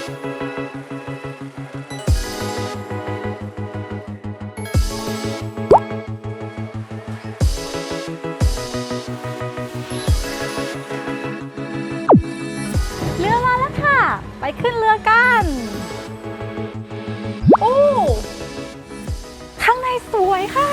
เรือมาแล้วค่ะ ไปขึ้นเรือกัน โอ้ ข้างในสวยค่ะ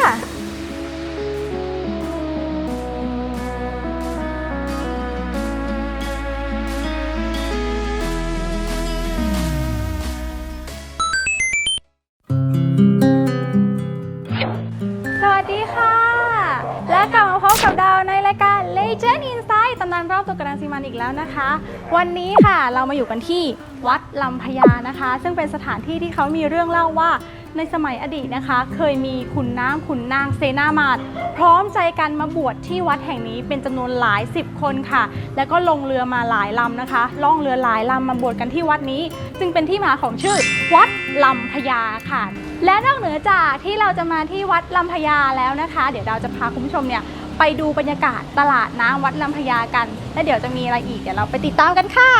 มันอีกแล้วนะคะ วันนี้ค่ะเรามาอยู่กันที่วัดลำพญานะคะ ซึ่งเป็นสถานที่ที่เขามีเรื่องเล่าว่าในสมัยอดีตนะคะ เคยมีขุนน้ำขุนนางเสนามาตรพร้อมใจกันมาบวชที่วัดแห่งนี้เป็นจำนวนหลายสิบคนค่ะ แล้วก็ลงเรือมาหลายลำนะคะ ล่องเรือหลายลำมาบวชกันที่วัดนี้ จึงเป็นที่มาของชื่อ วัดลำพญาค่ะ และนอกเหนือจากที่เราจะมาที่วัดลำพญาแล้วนะคะ เดี๋ยวเราจะพาคุณผู้ชมเนี่ย ไปดูบรรยากาศตลาดน้ำวัดลำพญากัน และเดี๋ยวจะมีอะไรอีกเดี๋ยวเราไปติดตามกันค่ะ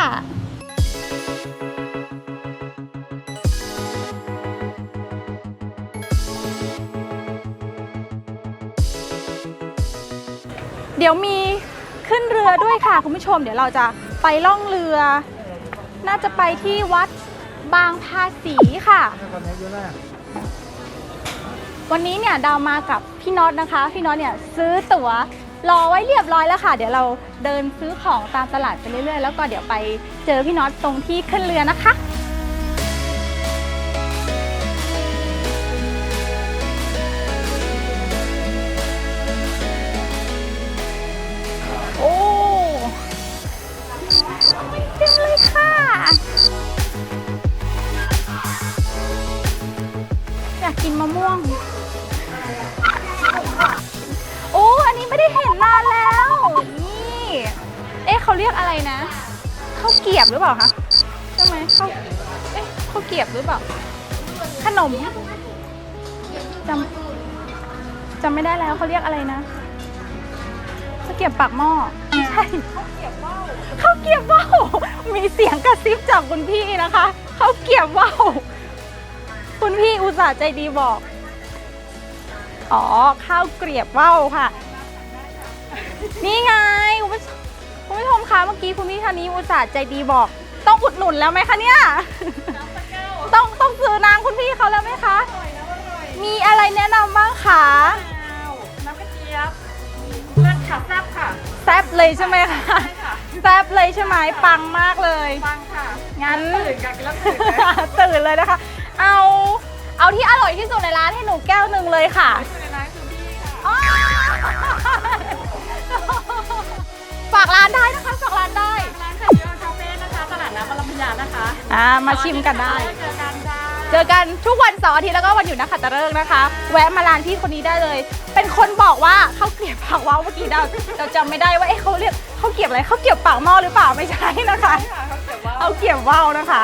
เดี๋ยวมีขึ้นเรือด้วยค่ะคุณผู้ชม เดี๋ยวเราจะไปล่องเรือ น่าจะไปที่วัดบางภาษีค่ะ วันนี้เนี่ยดาวมากับพี่น็อตนะคะ พี่น็อตเนี่ยซื้อตั๋วรอไว้เรียบร้อยแล้วค่ะ เดี๋ยวเราเดินซื้อของตามตลาดไปเรื่อยๆ แล้วก็เดี๋ยวไปเจอพี่น็อตตรงที่ขึ้นเรือนะคะโอ้เต็มเลยค่ะอยากกินมะม่วง เอ๊ะเขาเรียกอะไรนะข้าวเกรียบหรือเปล่าคะใช่ไหมข้าวเอ๊ะข้าวเกรียบหรือเปล่า ขนมจำจำไม่ได้แล้วเขาเรียกอะไรนะข้าวเกรียบปากหม้อไม่ใช่ข้าวเกรียบว่าวข้าวเกรียบว่าวมีเสียงกระซิบจากคุณพี่นะคะข้าวเกรียบว่าวคุณพี่อุตส่าห์ใจดีบอก อ๋อข้าวเกรียบว่าวค่ะ นี่ไงคุณผู้ชมคุณ ผู้ชมคะเมื่อกี้คุณพี่ท่านนี้อุตส่าห์ใจดีบอก ต้องอุดหนุนแล้วไหมคะเนี่ย ต้องต้องซื้อน้ำคุณพี่เขาแล้วไหมคะ มีอะไรแนะนำบ้างคะน้ำกระเจี๊ยบเลือดค่ะแซ่บค่ะแซบเลยใช่ไหมคะใช่ค่ะแซบเลยใช่ไหมปังมากเลยฟังค่ะงั้นตื่นกันแล้วตื่นนะตื่นเลยนะคะ เอาเอาที่อร่อยที่สุดในร้านให้หนูแก้วหนึ่งเลยค่ะอยู่ในร้านคือพี่ค่ะอ๋อ ฝากร้านได้นะคะฝากร้านได้ ร้านไข่เยอะคาเฟ่นะคะตลาดน้ำบรมยานะคะอ่ามาชิมกันได้ เจอกันจ้าเจอกันทุกวันเสาร์อาทิตย์แล้วก็วันหยุดนักขัตฤกษ์นะคะ แวะมาร้านพี่คนนี้ได้เลย เป็นคนบอกว่าข้าวเกรียบปากว่าวเมื่อกี้เราเราจำไม่ได้ว่าเอ๊ะเขาเรียกข้าวเกรียบอะไรข้าวเกรียบปากหม้อหรือเปล่าไม่ใช่นะคะค่ะเขาเก็บว่าเอาเกรียบว่าวนะคะ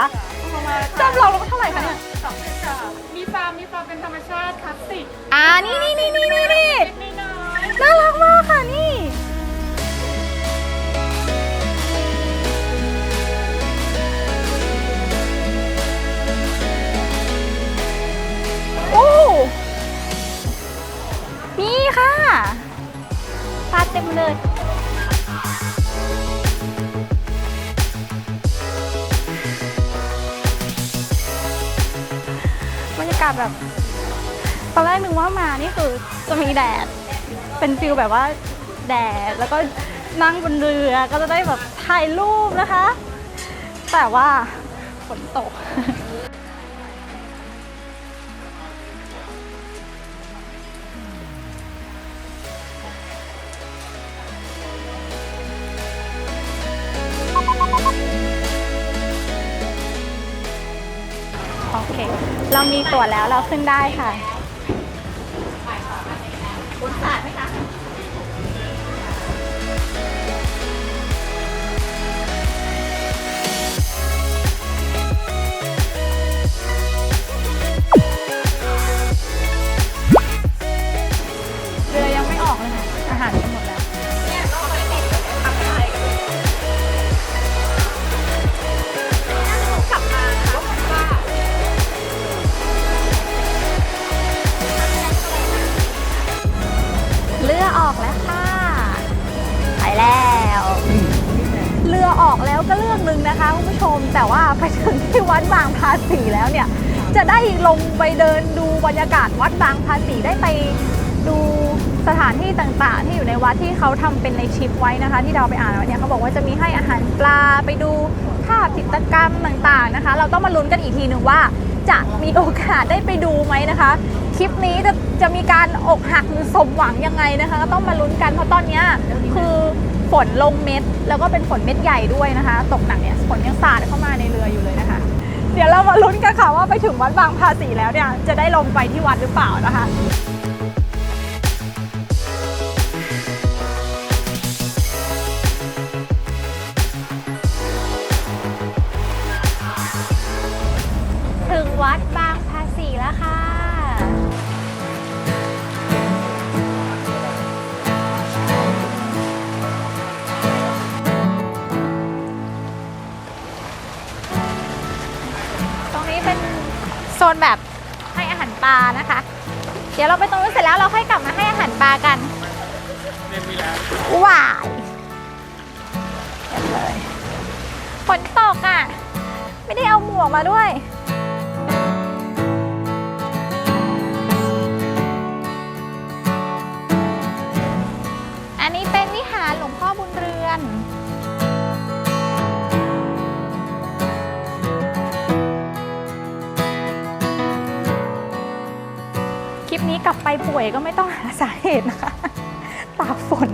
ประมาณจำเราเท่าไหร่คะเนี่ยสองสิบค่ะมีฟาร์มมีฟาร์มเป็นธรรมชาติคลาสสิกอ่านี่นี่นี่นี่นี่นี่เล็กน้อยน่ารักมากค่ะนี่ากาศแบบ ตอนแรกนึกว่ามานี่คือจะมีแดด เป็นฟิลแบบว่าแดด แล้วก็นั่งบนเรือก็จะได้แบบถ่ายรูปนะคะ แต่ว่าฝนตก เรามีตั๋วแล้วเราขึ้นได้ค่ะ ก็เรื่องหนึ่งนะคะคุณผู้ชมแต่ว่าไปถึงที่วัดบางภาษีแล้วเนี่ยจะได้ลงไปเดินดูบรรยากาศวัดบางภาษีได้ไปดูสถานที่ต่างๆ ที่อยู่ในวัดที่เขาทำเป็นในชิปไว้นะคะ ที่เราไปอ่านว้เนี่ยเขาบอกว่าจะมีให้อาหารปลาไปดูภาพจิตรกรรมต่างๆนะคะ เราต้องมาลุ้นกันอีกทีหนึ่งว่า จะมีโอกาสได้ไปดูไหมนะคะ คลิปนี้จะจะมีการอกหักหรือสมหวังยังไงนะคะ ก็ต้องมาลุ้นกันเพราะตอนเนี้ยคือฝนลงเม็ด แล้วก็เป็นฝนเม็ดใหญ่ด้วยนะคะ ตกหนักเนี่ยฝนยังสาดเข้ามาในเรืออยู่เลยนะคะ เดี๋ยวเรามาลุ้นกันค่ะว่าไปถึงวัดบางภาษีแล้วเนี่ยจะได้ลงไปที่วัดหรือเปล่านะคะ เป็นโซนแบบให้อาหารปลานะคะ เดี๋ยวเราไปตรงนู้นเสร็จแล้วเราค่อยกลับมาให้อาหารปลากันว้ายเรียบเลยฝนตกอะ ไม่ได้เอาหมวกมาด้วยอันนี้เป็นวิหารหลวงพ่อบุญเรือน กลับไปป่วยก็ไม่ต้องหาสาเหตุนะคะ ตากฝน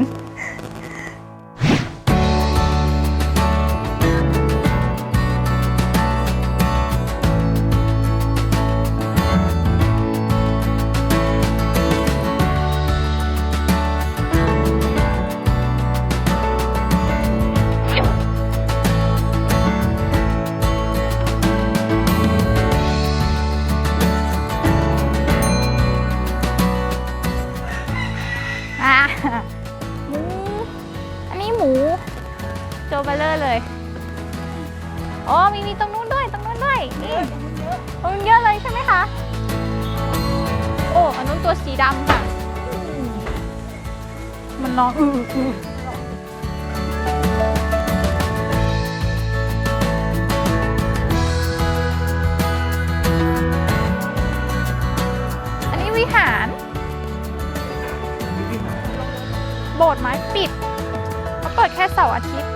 อะหมู อันนี้หมูโจเบลเลอร์เลยอ๋อมีมีตรงนู้นด้วยตรงนู้นด้วยนี่ตรงนู้นเยอะเลยใช่ไหมคะ โอ้อันนู้นตัวสีดำค่ะอืมมันร้องอืออือ ค่เสาร์อาทิตย์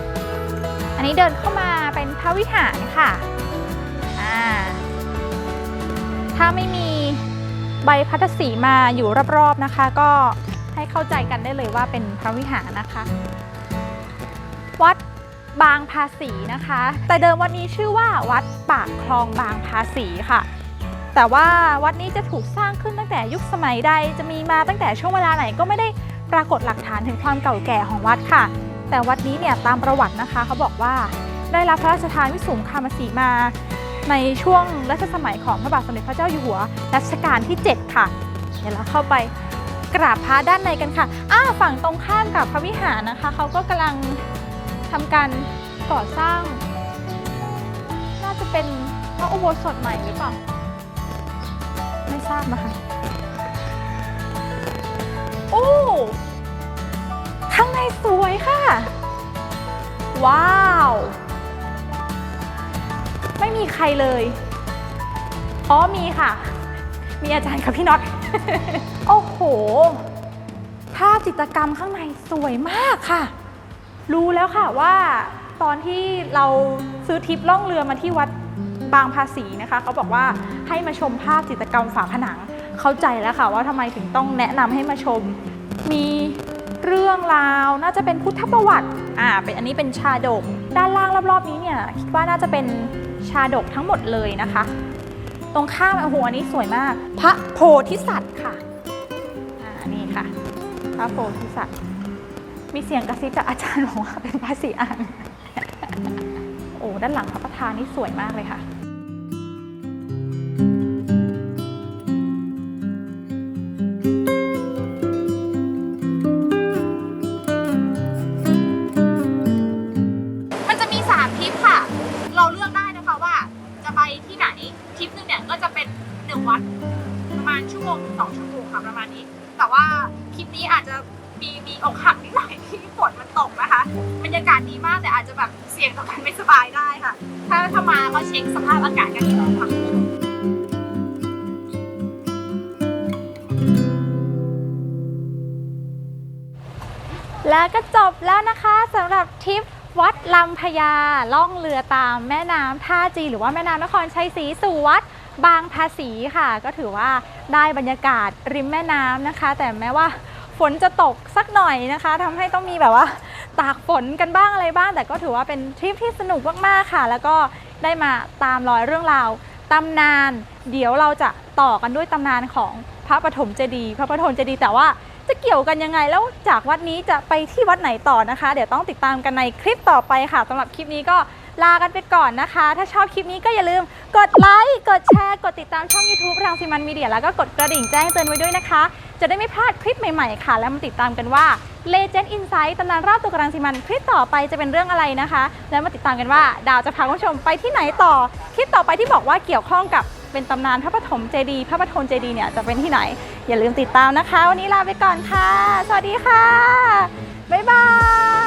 อันนี้เดินเข้ามาเป็นพระวิหารค่ะอ่าถ้าไม่มีใบพัทสีมาอยู่รอบๆนะคะ ก็ให้เข้าใจกันได้เลยว่าเป็นพระวิหารนะคะ วัดบางภาษีนะคะ แต่เดิมวัดนี้ชื่อว่าวัดปากคลองบางภาษีค่ะ แต่ว่าวัดนี้จะถูกสร้างขึ้นตั้งแต่ยุคสมัยใด จะมีมาตั้งแต่ช่วงเวลาไหนก็ไม่ได้ปรากฏหลักฐานถึงความเก่าแก่ของวัดค่ะ แต่วัดนี้เนี่ยตามประวัตินะคะเขาบอกว่าได้รับพระราชทานวิสุงคามสีมาในช่วงรัชสมัยของพระบาทสมเด็จพระเจ้าอยู่หัวรัชกาลที่ 7 ค่ะ เดี๋ยวเราเข้าไปกราบพระด้านในกันค่ะอ้าฝั่งตรงข้ามกับพระวิหารนะคะ เขาก็กำลังทำการก่อสร้าง น่าจะเป็นพระอุโบสถใหม่หรือเปล่า ไม่ทราบนะคะ ว้าว ไม่มีใครเลย อ๋อมีค่ะ มีอาจารย์กับพี่น็อต โอ้โห ภาพจิตรกรรมข้างในสวยมากค่ะ รู้แล้วค่ะว่าตอนที่เราซื้อทริปล่องเรือมาที่วัดบางภาษีนะคะ เขาบอกว่าให้มาชมภาพจิตรกรรมฝาผนัง เข้าใจแล้วค่ะว่าทำไมถึงต้องแนะนำให้มาชม มี เรื่องราวน่าจะเป็นพุทธประวัติอ่าเป็นอันนี้เป็นชาดก ด้านล่างรอบๆนี้เนี่ยคิดว่าน่าจะเป็นชาดกทั้งหมดเลยนะคะ ตรงข้ามโอ้โหอันนี้สวยมาก พระโพธิสัตว์ค่ะอ่านี่ค่ะ พระโพธิสัตว์ มีเสียงกระซิบจากอาจารย์บอกว่าเป็นพระศรีอานโอ้ด้านหลังพระประธานนี่สวยมากเลยค่ะ ช็คสภาพอากาศกันดีกว่าค่ะแล้วก็จบแล้วนะคะสำหรับทริปวัดลำพญาล่องเรือตามแม่น้ำท่าจี หรือว่าแม่น้ำนครชัยศรีสู่วัดบางภาษีค่ะ ก็ถือว่าได้บรรยากาศริมแม่น้ำนะคะ แต่แม้ว่าฝนจะตกสักหน่อยนะคะทำให้ต้องมีแบบว่าตากฝนกันบ้างอะไรบ้าง แต่ก็ถือว่าเป็นทริปที่สนุกมากๆค่ะ แล้วก็ ได้มาตามรอยเรื่องราวตำนาน เดี๋ยวเราจะต่อกันด้วยตำนานของพระปฐมเจดีย์พระปฐมเจดีย์แต่ว่าจะเกี่ยวกันยังไงแล้วจากวัดนี้จะไปที่วัดไหนต่อนะคะ เดี๋ยวต้องติดตามกันในคลิปต่อไปค่ะสำหรับคลิปนี้ก็ลากันไปก่อนนะคะ ถ้าชอบคลิปนี้ก็อย่าลืม กดไลค์ กดแชร์ กดติดตามช่อง YouTube รังสิมันมีเดียแล้วก็กดกระดิ่งแจ้งเตือนไว้ด้วยนะคะ จะได้ไม่พลาดคลิปใหม่ๆค่ะ แล้วมาติดตามกันว่า Legend Insight ตำนานรอบตัวกรังสิมันคลิปต่อไปจะเป็นเรื่องอะไรนะคะ แล้วมาติดตามกันว่า ดาวจะพาคุณผู้ชมไปที่ไหนต่อ คลิปต่อไปที่บอกว่าเกี่ยวข้องกับเป็นตำนานพระปฐมเจดีย์พระปฐมเจดีย์เนี่ยจะเป็นที่ไหน อย่าลืมติดตามนะคะ วันนี้ลาไปก่อนค่ะ สวัสดีค่ะ บ๊ายบาย